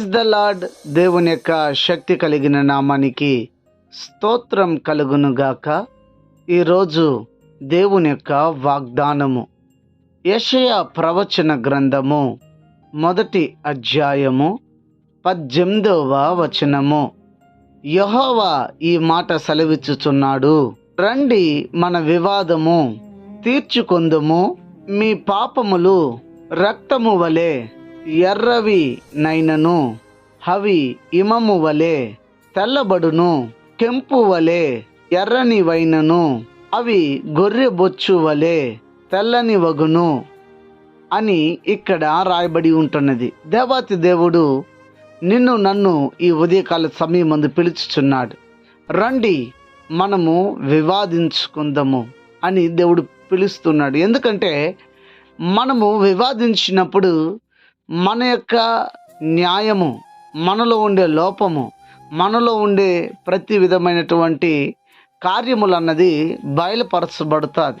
Praise the lord దేవుని యొక్క శక్తి కలిగిన నామానికి స్తోత్రం కలుగునుగాక ఈరోజు దేవుని యొక్క వాగ్దానము. యషయ ప్రవచన గ్రంథము మొదటి అధ్యాయము పద్దెనిమిదవ వచనము. యెహోవా ఈ మాట సెలవిచ్చుచున్నాడు. రండి మన వివాదము తీర్చుకొందుము. మీ పాపములు రక్తము వలె ఎర్రవి నైనను అవి ఇమము వలె తెల్లబడును కెంపు వలె ఎర్రని వైనను అవి గొర్రె బొచ్చు వలె తెల్లని వగును అని ఇక్కడ రాయబడి ఉంటున్నది. దేవాతి దేవుడు నిన్ను నన్ను ఈ ఉదయకాల సమయం ముందు పిలుచుచున్నాడు. రండి మనము వివాదించుకుందాము అని దేవుడు పిలుస్తున్నాడు. ఎందుకంటే మనము వివాదించినప్పుడు మన యొక్క న్యాయము మనలో ఉండే లోపము మనలో ఉండే ప్రతి విధమైనటువంటి కార్యములు అన్నది బయలుపరచబడుతుంది.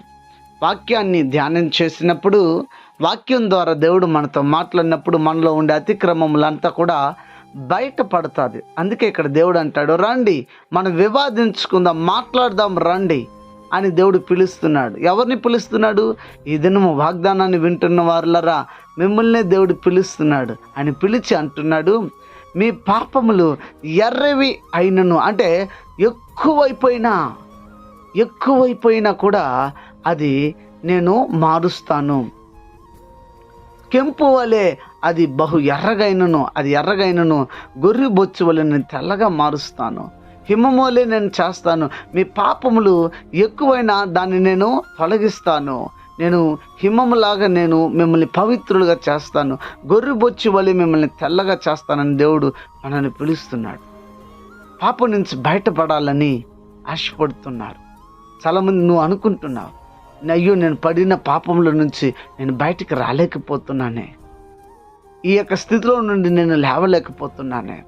వాక్యాన్ని ధ్యానం చేసినప్పుడు వాక్యం ద్వారా దేవుడు మనతో మాట్లాడినప్పుడు మనలో ఉండే అతిక్రమములంతా కూడా బయటపడుతుంది. అందుకే ఇక్కడ దేవుడు అంటాడు రండి మనం వివాదించుకుందాం మాట్లాడదాం రండి. అని దేవుడు పిలుస్తున్నాడు. ఎవరిని పిలుస్తున్నాడు? ఈ దినము వాగ్దానాన్ని వింటున్న వారులరా మిమ్మల్నే దేవుడు పిలుస్తున్నాడు అని పిలిచి అంటున్నాడు మీ పాపములు ఎర్రవి అయినను. అంటే ఎక్కువైపోయినా ఎక్కువైపోయినా కూడా అది నేను మారుస్తాను. కెంపు వలె అది బహు ఎర్రగైనను అది ఎర్రగైనను గొర్రె బొచ్చు వలె నేను తెల్లగా మారుస్తాను. హిమము వలె నేను చేస్తాను. మీ పాపములు ఎక్కువైనా దాన్ని నేను తొలగిస్తాను. నేను హిమములాగా నేను మిమ్మల్ని పవిత్రులుగా చేస్తాను. గొర్రె బొచ్చు వలె మిమ్మల్ని తెల్లగా చేస్తానని దేవుడు మనల్ని పిలుస్తున్నాడు. పాపం నుంచి బయటపడాలని ఆశపడుతున్నారు. చాలామంది నువ్వు అనుకుంటున్నావు. అయ్యో నేను పడిన పాపముల నుంచి నేను బయటికి రాలేకపోతున్నానే. ఈ యొక్క స్థితిలో నుండి నేను లేవలేకపోతున్నానే.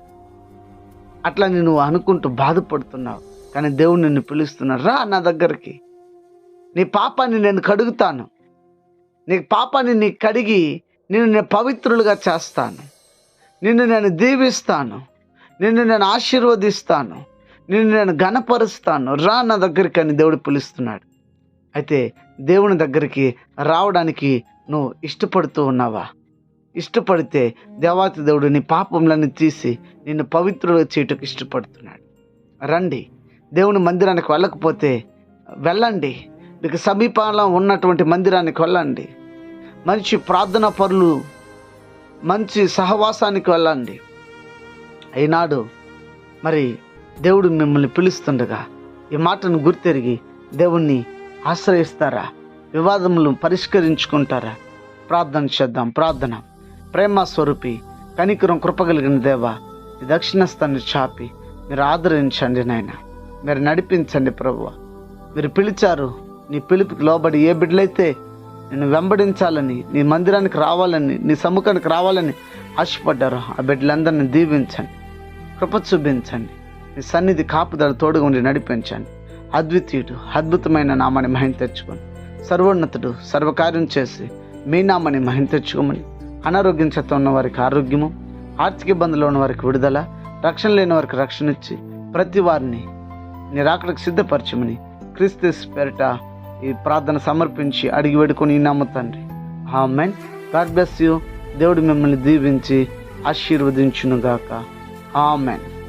అట్లా నువ్వు అనుకుంటూ బాధపడుతున్నావు. కానీ దేవుడు నిన్ను పిలుస్తున్నాడు. రా నా దగ్గరికి. నీ పాపాన్ని నేను కడుగుతాను. నీ పాపాన్ని నీ కడిగి నిన్ను నేను పవిత్రులుగా చేస్తాను. నిన్ను నేను దీవిస్తాను. నిన్ను నేను ఆశీర్వదిస్తాను. నిన్ను నేను ఘనపరుస్తాను. రా నా దగ్గరికి అని దేవుడు పిలుస్తున్నాడు. అయితే దేవుని దగ్గరికి రావడానికి నువ్వు ఇష్టపడుతూ ఉన్నావా? ఇష్టపడితే దేవాతి దేవుడు నీ పాపములను తీసి నిన్ను పవిత్రులు చేయటకు ఇష్టపడుతున్నాడు. రండి దేవుని మందిరానికి వెళ్ళకపోతే వెళ్ళండి. మీకు సమీపంలో ఉన్నటువంటి మందిరానికి వెళ్ళండి. మంచి ప్రార్థన పరులు మంచి సహవాసానికి వెళ్ళండి. ఈనాడు మరి దేవుడు మిమ్మల్ని పిలుస్తుండగా ఈ మాటను గుర్తెరిగి దేవుణ్ణి ఆశ్రయిస్తారా? వివాదములు పరిష్కరించుకుంటారా? ప్రార్థన చేద్దాం ప్రార్థన. ప్రేమ స్వరూపి కనికరం కృపగలిగిన దేవ ఈ దక్షిణస్థాన్ని చాపి మీరు ఆదరించండి నాయన. మీరు నడిపించండి ప్రభువ. మీరు పిలిచారు నీ పిలుపుకి లోబడి ఏ బిడ్డలైతే నేను వెంబడించాలని నీ మందిరానికి రావాలని నీ సముఖానికి రావాలని ఆశపడ్డారు ఆ బిడ్డలందరినీ దీవించండి కృప చూపించండి నీ సన్నిధి కాపుదల తోడుగా ఉండి నడిపించండి. అద్వితీయుడు అద్భుతమైన నామాన్ని మహిం తెచ్చుకొని సర్వోన్నతుడు సర్వకార్యం చేసి మీ నామాన్ని మహిం తెచ్చుకోమని అనారోగ్యం చేత ఉన్న వారికి ఆరోగ్యము ఆర్థిక ఇబ్బందులు ఉన్న వారికి విడుదల రక్షణ లేని వారికి రక్షణ ఇచ్చి ప్రతి వారిని నిరాకడకు సిద్ధపరచమని క్రిస్తస్ పేరిట ఈ ప్రార్థన సమర్పించి అడిగి వేడుకొని నమ్ముతండ్రి మెన్ గాడ్ బ్లెస్ యూ. దేవుడు మిమ్మల్ని దీవించి ఆశీర్వదించునుగాక. ఆమెన్.